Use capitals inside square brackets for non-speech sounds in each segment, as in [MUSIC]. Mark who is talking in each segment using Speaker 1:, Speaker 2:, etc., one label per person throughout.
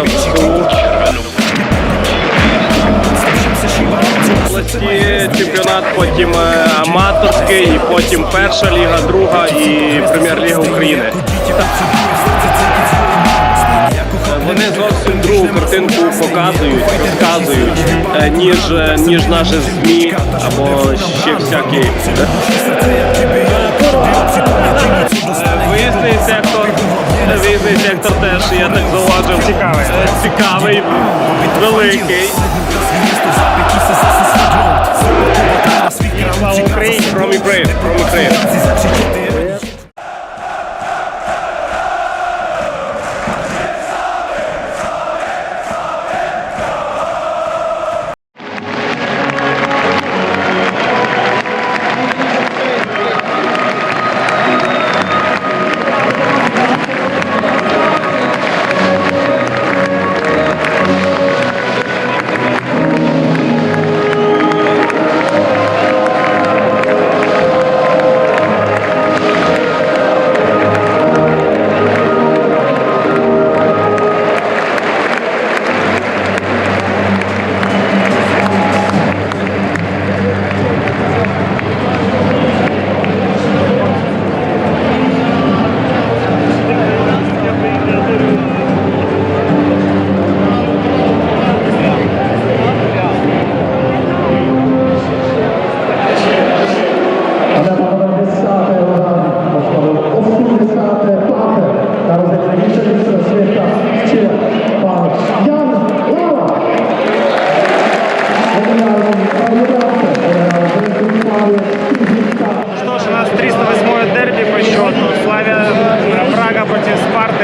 Speaker 1: області чемпіонат, потім е, аматорський, і потім перша ліга, друга і прем'єр-ліга України. Вони зовсім другу картинку показують, розказують, е, ніж е, ніж наші змі або ще всякі. Цікавий. Великий. Слава Україні! Промі Ukraine, Промі Ukraine.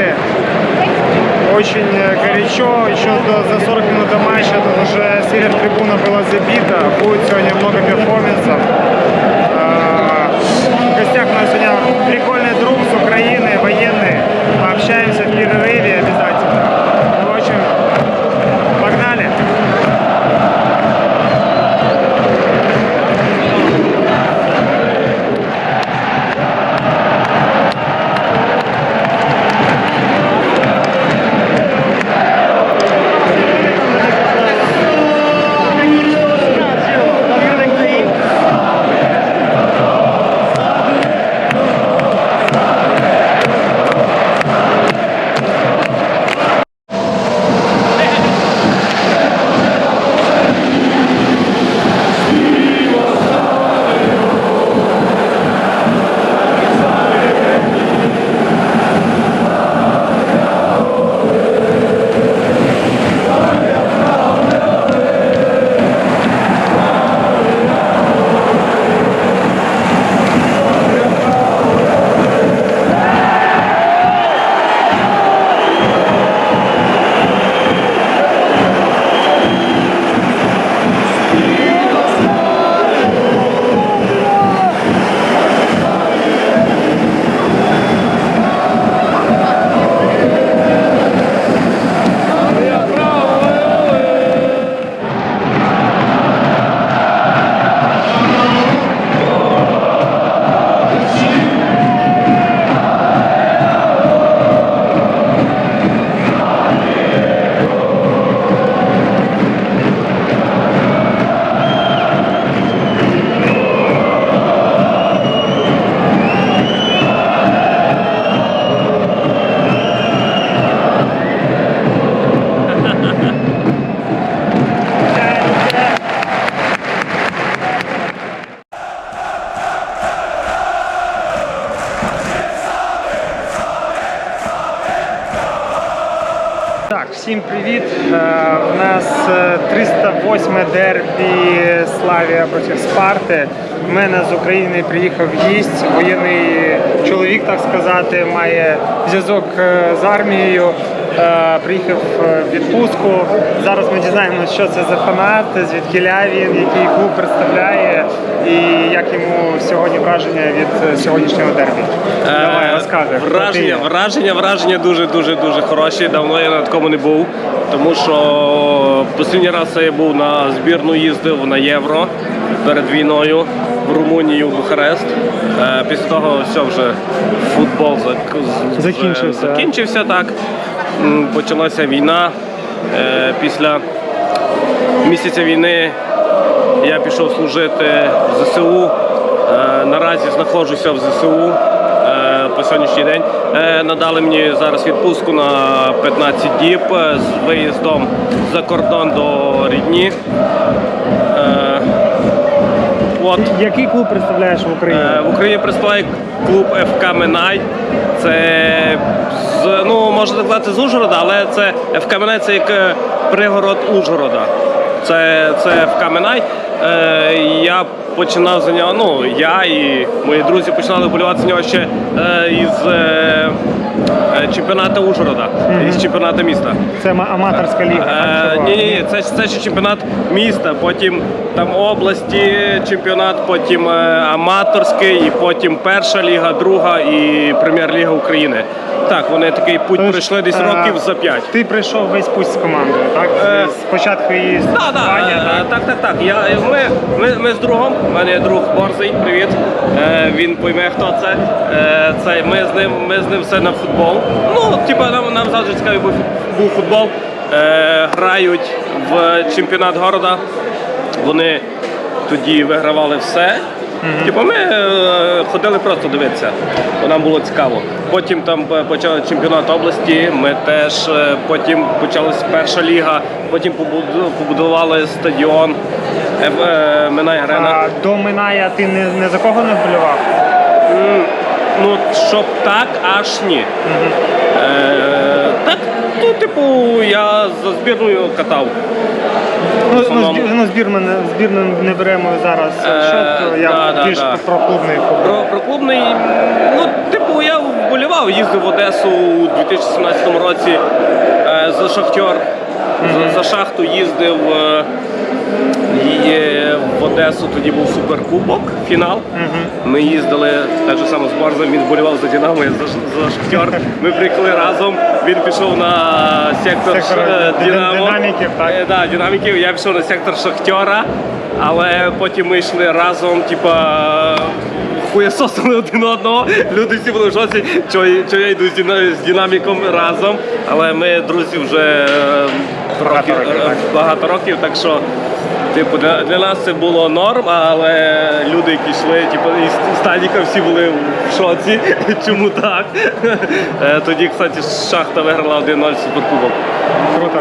Speaker 2: против Спарты. Очень э, горячо. Еще до- за 40 минут до матча тут уже север трибуна была забита. Будет сегодня много перформансов. Всім привіт. Е, У нас е, 308 дербі Славія проти Спарти. У мене з України приїхав гість, воєнний чоловік, так сказати, має зв'язок е, з армією. Е, Приїхав е, в відпустку. Зараз ми дізнаємося, що це за фанат, звідкіля він, який клуб представляє і як йому сьогодні враження від е, сьогоднішнього дербі. Давай, розказуй.
Speaker 1: Враження, враження, враження дуже дуже дуже хороші. Давно я на такому не був. Тому що останній раз я був на збірну, їздив на євро перед війною в Румунію, в Бухарест. Після того все вже футбол зак-
Speaker 2: Закінчився.
Speaker 1: Закінчився так. Почалася війна. Е, Після місяця війни я пішов служити в ЗСУ. Е, наразі знаходжуся в ЗСУ е, по сьогоднішній день. Надали мені зараз відпустку на 15 діб з виїздом за кордон до рідні. От.
Speaker 2: Який клуб представляєш в Україні?
Speaker 1: Е, В Україні представляє клуб ФК Минай. Це з ну можна так сказати з Ужгорода, але це ФК Минай це як е, пригород Ужгорода. Це, це ФК Минай. Е, я починав за нього. Ну я і мої друзі починали вболівати за нього ще е, із е, е, чемпіонату Ужгорода, із чемпіонату міста.
Speaker 2: Це ма- аматорська ліга. так,
Speaker 1: Е,
Speaker 2: чи
Speaker 1: ні, ні, ні, це, це ще чемпіонат міста, потім там області чемпіонат, потім е, аматорський, і потім перша ліга, друга і прем'єр-ліга України. Так, вони такий путь
Speaker 2: Тож,
Speaker 1: пройшли десь
Speaker 2: е,
Speaker 1: років за п'ять.
Speaker 2: Ти прийшов весь путь з командою, так?
Speaker 1: Е,
Speaker 2: Спочатку її
Speaker 1: Так, так, е, так, так, так. Я, ми, ми, ми з другом, у мене є друг Борзий, привіт. Е, він пойме, хто це. Е, це ми з ним, ми з ним все на футбол. Ну, типа, нам, нам завжди цікавий був, футбол. Е, грають в чемпіонат города. Вони тоді вигравали все. Типу, ми е, ходили просто дивитися, бо нам було цікаво. Потім там е, почали чемпіонат області. Ми теж е, потім почалась перша ліга, потім побуду- побудували стадіон Еф- е, Минай Арена.
Speaker 2: А до Миная ти не, не за кого не вболівав?
Speaker 1: Ну, щоб так, аж ні. Е, ну, типу, я за збірною катав.
Speaker 2: Ну, ну, збір, ну збірну, не- збірну не беремо зараз
Speaker 1: Е,
Speaker 2: счет, я
Speaker 1: да, да,
Speaker 2: більш
Speaker 1: да.
Speaker 2: про клубний футбол.
Speaker 1: Про, про клубний, ну, типу, я вболівав, їздив в Одесу у 2017 році е, за Шахтер. За, за шахту їздив е, і, е, в Одесу, тоді був суперкубок, фінал. Ми їздили так же само з Борзом, він вболівав за Динамо, я за, Ш- за Шахтер. [LAUGHS] Ми приїхали разом, він пішов на сектор,
Speaker 2: Сектор, е,
Speaker 1: Динамо.
Speaker 2: динаміків, так?
Speaker 1: Е, да, динаміків, я пішов на сектор Шахтера, але потім ми йшли разом, типа. Хуєсосили один одного, люди всі були в шоці, що, я- що я йду з, динаміком разом, але ми друзі вже е,
Speaker 2: Багато років,
Speaker 1: е,
Speaker 2: так.
Speaker 1: багато років, так що типу, для, для нас це було норм, але люди, які йшли, типу, із стадіка всі були в шоці. [LAUGHS] Чому так? Е, Тоді, кстати, шахта виграла 1-0 суперкубок.
Speaker 2: Круто,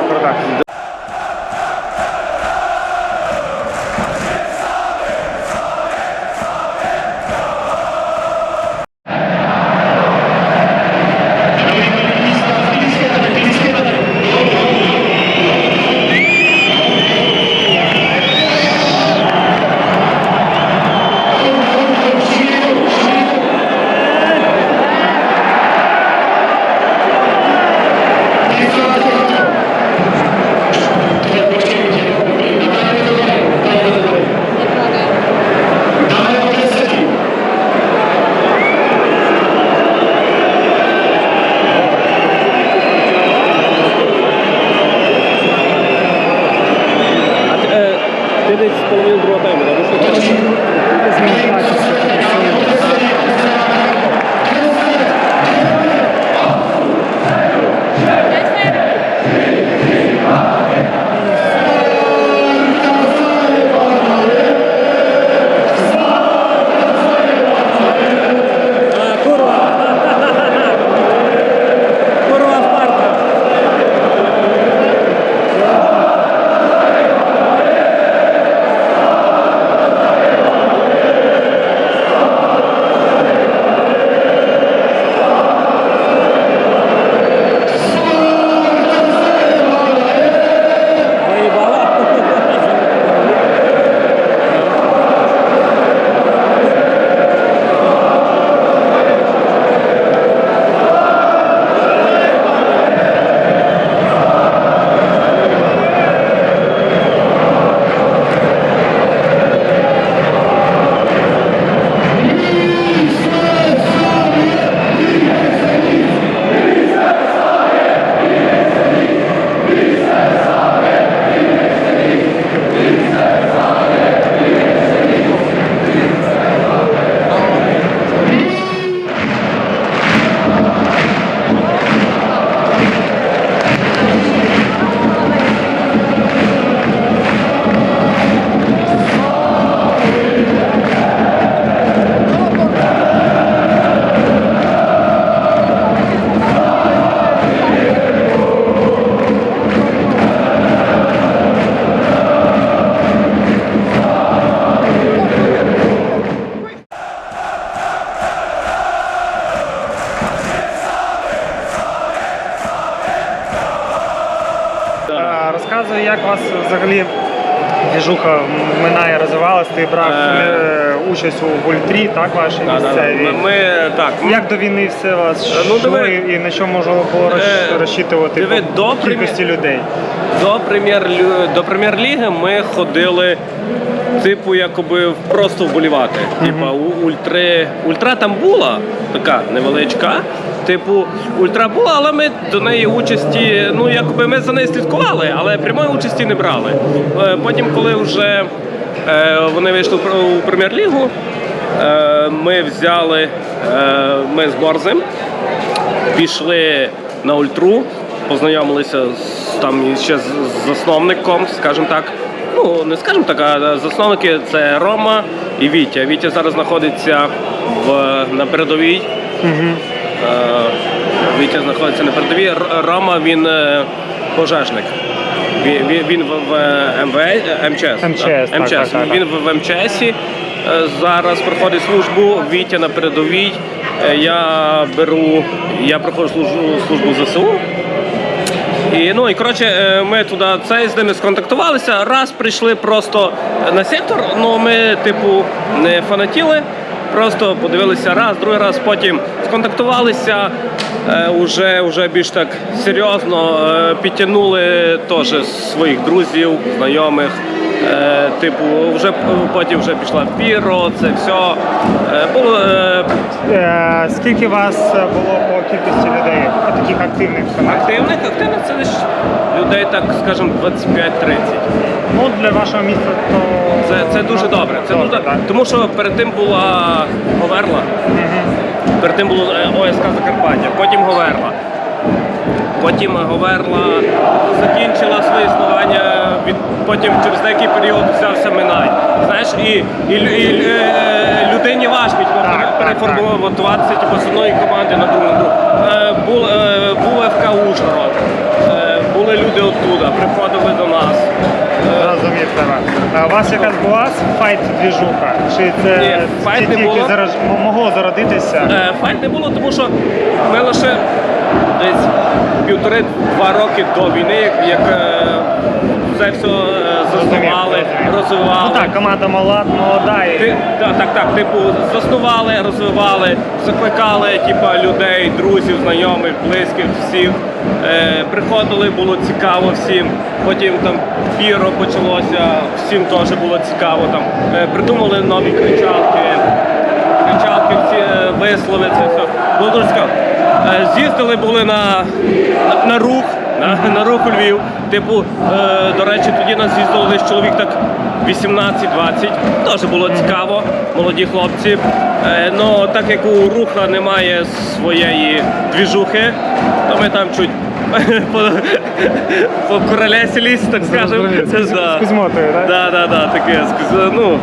Speaker 1: ти десь з половини другого тайму, да? вийшов? А,
Speaker 2: участь так, вашій
Speaker 1: Да, да, да. Ми, ми так. ми-
Speaker 2: Як до війни все у вас
Speaker 1: Ну,
Speaker 2: йшло
Speaker 1: диви.
Speaker 2: і на що можна було розч-
Speaker 1: Е,
Speaker 2: розчитувати
Speaker 1: диви,
Speaker 2: по
Speaker 1: до
Speaker 2: кількості людей?
Speaker 1: До прем'єр до прем'єр-ліги ми ходили, типу, якоби просто вболівати. Типа у ультри. Ультра там була така невеличка. Типу, ультра була, але ми до неї участі, ну якби ми за нею слідкували, але прямої участі не брали. Е, Потім, коли вже е, вони вийшли в пр- у прем'єр-лігу, ми взяли е, ми з Борзем пішли на ультру, познайомилися з там ще з засновником, скажімо так. Ну, не скажімо так, а засновники це Рома і Вітя. Вітя зараз знаходиться в, на передовій. Е, Вітя знаходиться на передовій. Рома він е, пожежник. Він, він, в, МВ, МЧС.
Speaker 2: МЧС,
Speaker 1: так?
Speaker 2: так,
Speaker 1: МЧС.
Speaker 2: так, так,
Speaker 1: Він в, е, зараз проходить службу. Вітя на передовій. Е, Я беру, я проходжу службу, службу ЗСУ. І ну і коротше, е, ми туди цей з ними сконтактувалися. Раз прийшли просто на сектор. Ну ми, типу, не фанатіли. Просто подивилися раз, другий раз, потім сконтактувалися е, уже, уже більш так серйозно. Е, підтягнули теж своїх друзів, знайомих. Е, типу, вже потім вже пішла піро, це все. Е, було е,
Speaker 2: Е, скільки вас було по кількості людей, таких активних
Speaker 1: активних, активних це десь людей, так скажімо, 25-30.
Speaker 2: Ну, для вашого міста то
Speaker 1: Це, це дуже
Speaker 2: ну,
Speaker 1: добре. Це дуже
Speaker 2: так.
Speaker 1: тому, що перед тим була Говерла, перед тим було е, ОСК Закарпаття, потім Говерла. Потім Говерла закінчила своє існування, від, потім через деякий період взявся Минай. Знаєш, і, і, і, і е, людині важко переформуватися типу, з одної команди на другу. Е, був, е, був ФК Ужгород, е, були люди оттуда, приходили до нас.
Speaker 2: Розумів тебе. А у вас якась була файт-двіжуха? Чи це
Speaker 1: Ні, файт не
Speaker 2: тільки
Speaker 1: було.
Speaker 2: зараз могло зародитися?
Speaker 1: Е, Файт не було, тому що ми лише десь півтори-два роки до війни, як, як е, це все е, заснували, розвивали.
Speaker 2: Ну так, команда мала, молода і
Speaker 1: Ти, так, так, так. Типу, заснували, розвивали, закликали типа, людей, друзів, знайомих, близьких, всіх. Е, приходили, було цікаво всім. Потім там піро почалося, всім теж було цікаво. Там е, придумали нові кричалки, кричалки, всі е, вислови, це все. Було дуже цікаво. Е, з'їздили були на, на, на рух. На, на рух у Львів. Типу, е, до речі, тоді нас з'їздило десь чоловік так 18-20. Теж було цікаво, молоді хлопці. Е, ну, так як у руха немає своєї двіжухи, то ми там чуть [LAUGHS] по, королесі, королесились, так скажемо. [LAUGHS]
Speaker 2: Кузьмотою, так?
Speaker 1: Да, да, да, таке. Ну,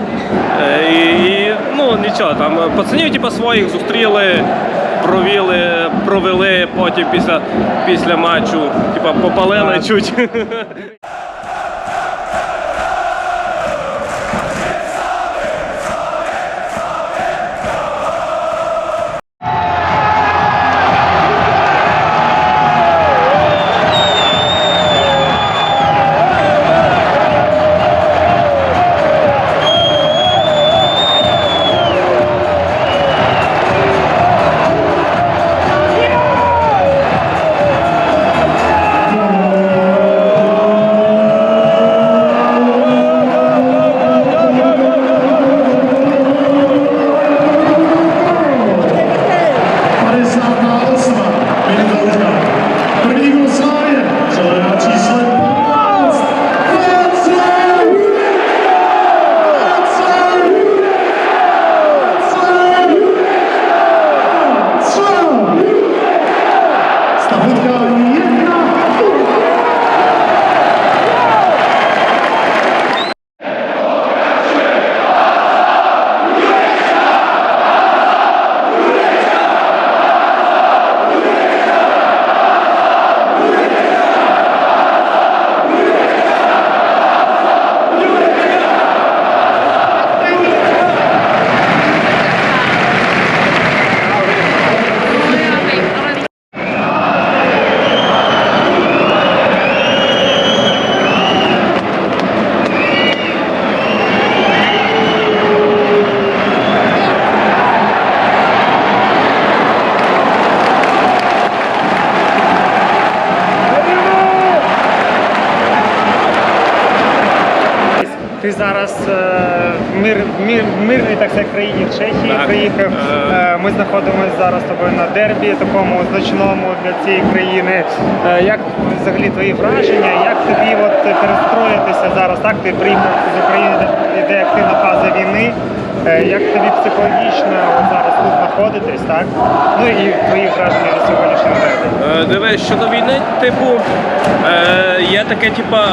Speaker 1: е, і, і, ну нічого, там е, пацанів типу, своїх зустріли, провіли, провели, потім після, після матчу, типу, попалили чуть. [LAUGHS]
Speaker 2: мирній так сказати, країні в Чехії
Speaker 1: Так.
Speaker 2: приїхав.
Speaker 1: Е.
Speaker 2: Е, Ми знаходимося зараз тобою на дербі, такому значному для цієї країни. Е, Як взагалі твої враження? Як тобі от перестроїтися зараз? Так, ти приїхав з України, де активна фаза війни. Е, Як тобі психологічно от зараз тут знаходитись, так? Ну і твої враження від сьогоднішнього дербі?
Speaker 1: Е, Дивись, щодо війни, типу, е, є таке типа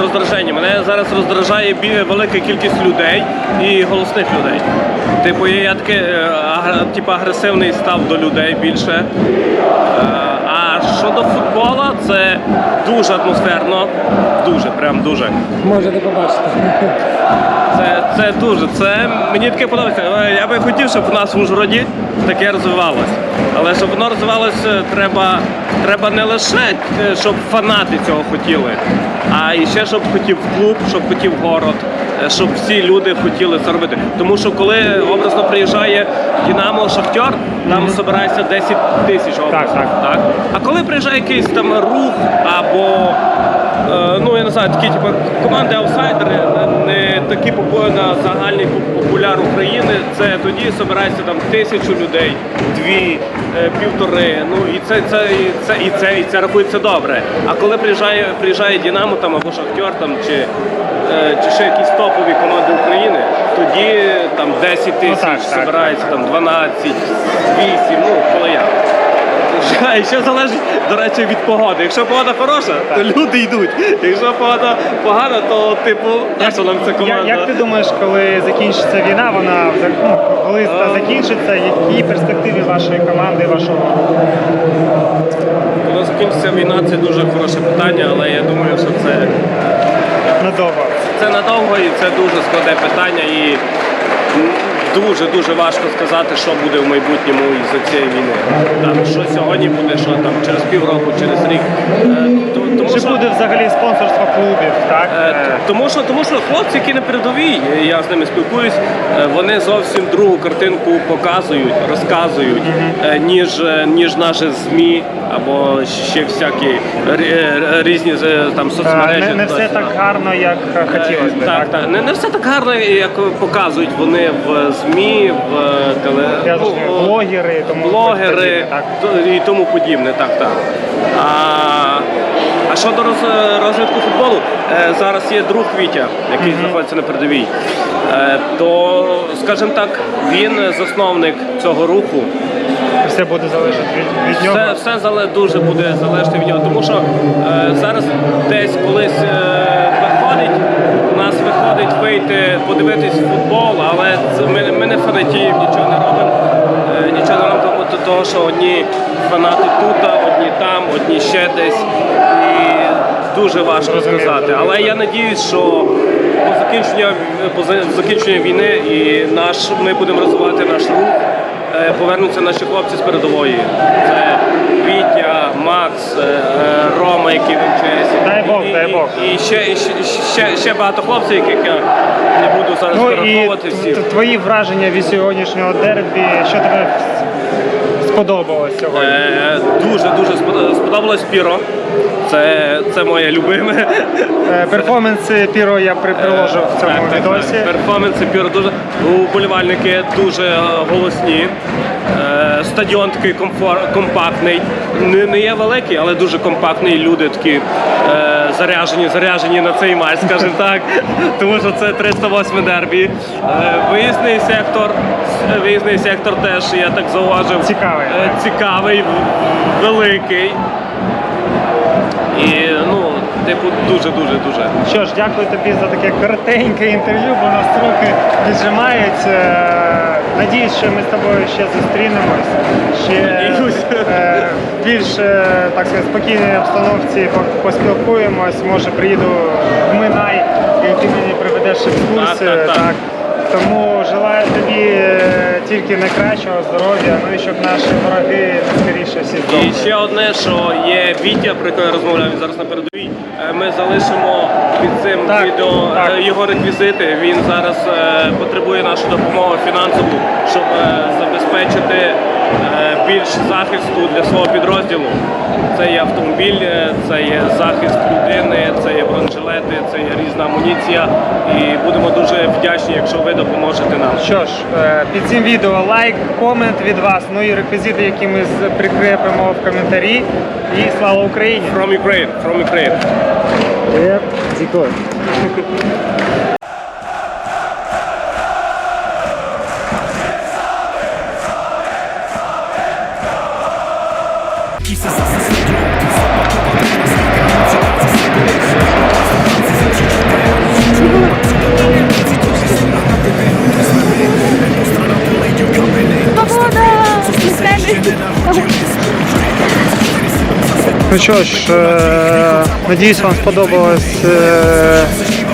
Speaker 1: роздраження. Мене зараз роздражає велика кількість людей і голосних людей. Типу, я, таке типу, агресивний став до людей більше. Е, щодо футбола, це дуже атмосферно, дуже, прям дуже.
Speaker 3: Можете побачити.
Speaker 1: Це, це дуже. Це мені таке подобається. Я би хотів, щоб у нас в Ужгороді таке розвивалося. Але щоб воно розвивалося, треба, треба не лише е, щоб фанати цього хотіли, а і ще щоб хотів клуб, щоб хотів город, е, щоб всі люди хотіли це робити. Тому що коли образно приїжджає Динамо Шахтер, там збирається 10 тисяч образно.
Speaker 2: Так, так.
Speaker 1: А коли приїжджає якийсь там рух або ну я не знаю, такі типу, команди аутсайдери, не, такі на загальний поп- популяр України. Це тоді збирається там тисячу людей, дві, е, півтори. Ну і це, це, і це, і це, і це рахується добре. А коли приїжджає, приїжджає Динамо там або Шахтер там чи, е, чи ще якісь топові команди України, тоді там 10 тисяч
Speaker 2: так, так.
Speaker 1: збирається, там 12, 8, ну коли як. А і ще залежить, до речі, від погоди. Якщо погода хороша, то люди йдуть. Якщо погода погана, то типу, а що нам ця команда?
Speaker 2: Як, як ти думаєш, коли закінчиться війна, вона ну, коли
Speaker 1: Е.
Speaker 2: закінчиться, які перспективи вашої команди, вашого
Speaker 1: Коли закінчиться війна, це дуже хороше питання, але я думаю, що це,
Speaker 2: надовго?
Speaker 1: це надовго і це дуже складне питання. І дуже дуже важко сказати, що буде в майбутньому із цієї війни. Там що сьогодні буде, що там через півроку, через рік. Е, Тому
Speaker 2: Чи
Speaker 1: що
Speaker 2: буде взагалі спонсорство клубів? Так
Speaker 1: Е, Тому що, тому що хлопці, які на передовій, я з ними спілкуюсь, е, вони зовсім другу картинку показують, розказують, ніж, ніж наші ЗМІ або ще всякі рі- різні там соцмережі.
Speaker 2: не, не все так гарно, як хотілося б.
Speaker 1: Так, так. Не, не все так гарно, як показують вони в ЗМІ, в теле...
Speaker 2: Я
Speaker 1: ну,
Speaker 2: зрозумів, блогери тому
Speaker 1: блогери
Speaker 2: подібне, так.
Speaker 1: і тому подібне, так, так. А, а щодо роз, розвитку футболу, е, зараз є друг Вітя, який знаходиться на передовій. Е, то, скажімо так, він засновник цього руху.
Speaker 2: Все буде залежати від, від нього.
Speaker 1: Все, все зале, дуже буде залежати від нього, тому що е, зараз десь колись е, виходить, у нас виходить вийти, подивитись футбол, не нічого не робимо. Е, нічого не робимо, то- того, що одні фанати тут, одні там, одні ще десь. І дуже важко сказати. Але я надіюсь, що по закінченню, по закінченню війни і наш, ми будемо розвивати наш рух е, повернуться наші хлопці з передової. Це Вітя, Макс, е, е, Рома, який МЧС.
Speaker 2: Дай Бог, дай Бог.
Speaker 1: І, ще, і ще, ще, ще багато хлопців, яких я не буду зараз
Speaker 2: Ну
Speaker 1: перераховувати всіх.
Speaker 2: твої враження від сьогоднішнього дербі, що тобі сподобалось сьогодні?
Speaker 1: Е, Дуже дуже сподобалось Піро. Це, це моє любиме.
Speaker 2: Е, Перформанс Піро я при- приложу в цьому відосі.
Speaker 1: Перформанси Піро дуже уболівальники дуже е, голосні. Е, Стадіон такий компактний. Не, не є великий, але дуже компактний. Люди такі е, заряжені, заряжені на цей матч, скажімо так. [LAUGHS] Тому що це 308 дербі. Е, Виїзний сектор. Виїзний сектор теж, я так зауважив.
Speaker 2: Цікавий,
Speaker 1: е. Цікавий, великий. І ну, типу, дуже, дуже, дуже.
Speaker 2: Що ж, дякую тобі за таке коротеньке інтерв'ю, бо нас руки віджимають. Е, Надіюсь, що ми з тобою ще зустрінемось. Ще е, більш е, так сказати, спокійній обстановці по- поспілкуємось. Може, приїду в Минай і ти мені приведеш екскурсію.
Speaker 1: Так, так, так.
Speaker 2: Тому желаю тобі е, тільки найкращого здоров'я, ну і щоб наші вороги скоріше всі
Speaker 1: І ще одне, що є Вітя, про якого я розмовляв він зараз на передовій. Е, Ми залишимо під цим
Speaker 2: Так,
Speaker 1: відео е,
Speaker 2: так.
Speaker 1: його реквізити. Він зараз е, потребує нашу допомогу фінансову, щоб забезпечити більш захисту для свого підрозділу. Це є автомобіль, е, це є захист людини, це є бронежилети, це є різна амуніція. І будемо дуже вдячні, якщо ви допоможете нам.
Speaker 2: Що ж, е, під цим відео лайк, комент від вас, ну і реквізити, які ми прикрепимо в коментарі. І слава Україні!
Speaker 1: From Ukraine, from Ukraine.
Speaker 2: Дякую. Ну що ж, е, надіюсь, вам сподобалось е,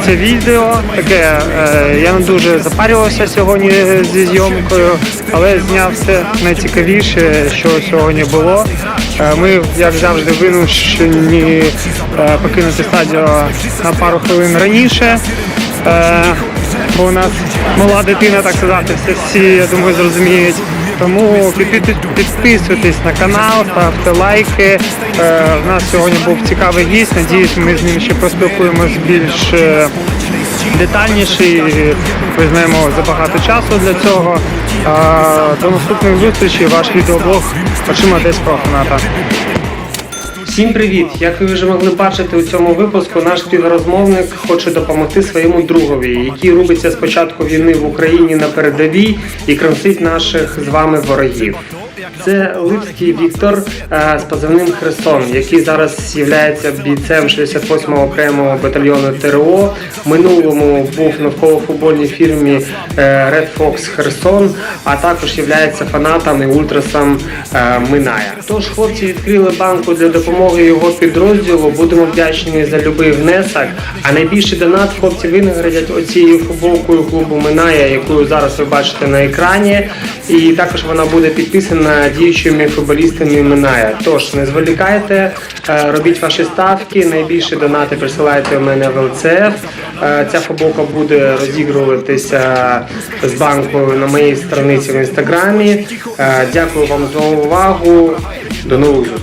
Speaker 2: це відео. Таке е, я не дуже запарювався сьогодні зі зйомкою, але зняв все найцікавіше, що сьогодні було. Е, Ми, як завжди, вимушені е, покинути стадіо на пару хвилин раніше. Бо у нас мала дитина, так сказати, все всі, я думаю, зрозуміють. Тому підписуйтесь на канал, ставте лайки. Е, У нас сьогодні був цікавий гість. Надіюсь, ми з ним ще поспілкуємось більш е, детальніше. і Візьмемо забагато часу для цього. Е, До наступних зустрічей. Ваш відеоблог очима десь про фаната. Всім привіт! Як ви вже могли бачити у цьому випуску, наш співрозмовник хоче допомогти своєму другові, який рубиться з початку війни в Україні на передовій і кромсить наших з вами ворогів. Це Липський Віктор е, з позивним Херсон, який зараз є бійцем 68-го окремого батальйону ТРО. Минулому був в навколофутбольній фірмі е, Red Fox Херсон, а також є фанатом і ультрасом е, Миная. Тож хлопці відкрили банку для допомоги його підрозділу. Будемо вдячні за любий внесок. А найбільший донат хлопці винаградять оцією футболкою клубу Миная, яку зараз ви бачите на екрані. І також вона буде підписана діючими футболістами минає. Тож не зволікайте, е, робіть ваші ставки. Найбільші донати присилайте у мене в ЛЦФ. Е, Ця футболка буде розігруватися з банку на моїй страниці в інстаграмі. Е, Дякую вам за увагу. До зустрічей.